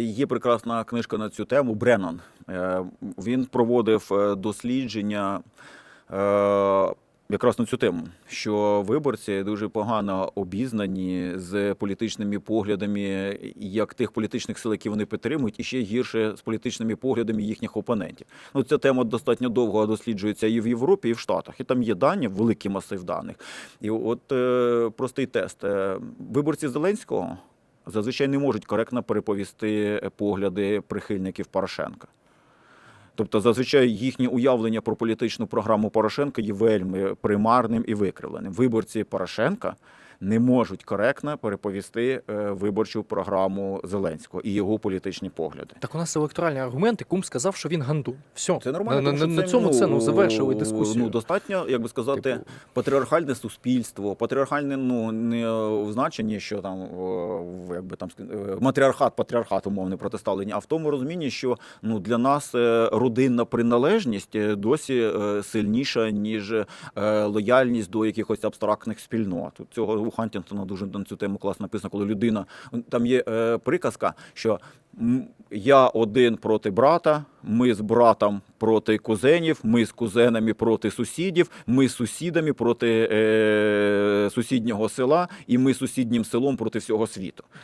є прекрасна книжка на цю тему Бреннан. Е, Він проводив е, дослідження е, якраз на цю тему, що виборці дуже погано обізнані з політичними поглядами як тих політичних сил, які вони підтримують, і ще гірше з політичними поглядами їхніх опонентів. Ну, ця тема достатньо довго досліджується і в Європі, і в Штатах. І там є дані, великий масив даних. І от простий тест. Виборці Зеленського зазвичай не можуть коректно переповісти погляди прихильників Порошенка. Тобто, зазвичай їхнє уявлення про політичну програму Порошенка є вельми примарним і викривленим. Виборці Порошенка не можуть коректно переповісти е, виборчу програму Зеленського і його політичні погляди. Так у нас електоральні аргументи. Кум сказав, що він гандун. Все. Це нормально. На, тому на, на цьому це ну, завершили дискусію. Ну, достатньо, як би сказати, Типу. патріархальне суспільство, патріархальне ну не в значенні, що там о, в- як там е, матріархат, патріархат умовне протиставлення, а в тому розумінні, що ну для нас е, родинна приналежність е, досі е, сильніша ніж е, лояльність до якихось абстрактних спільнот. Цього у Хантінгтона дуже на цю тему класно написано, коли людина там є е, приказка, що я один проти брата, ми з братом проти кузенів, ми з кузенами проти сусідів, ми з сусідами проти е, сусіднього села, і ми з сусіднім селом проти всього світу.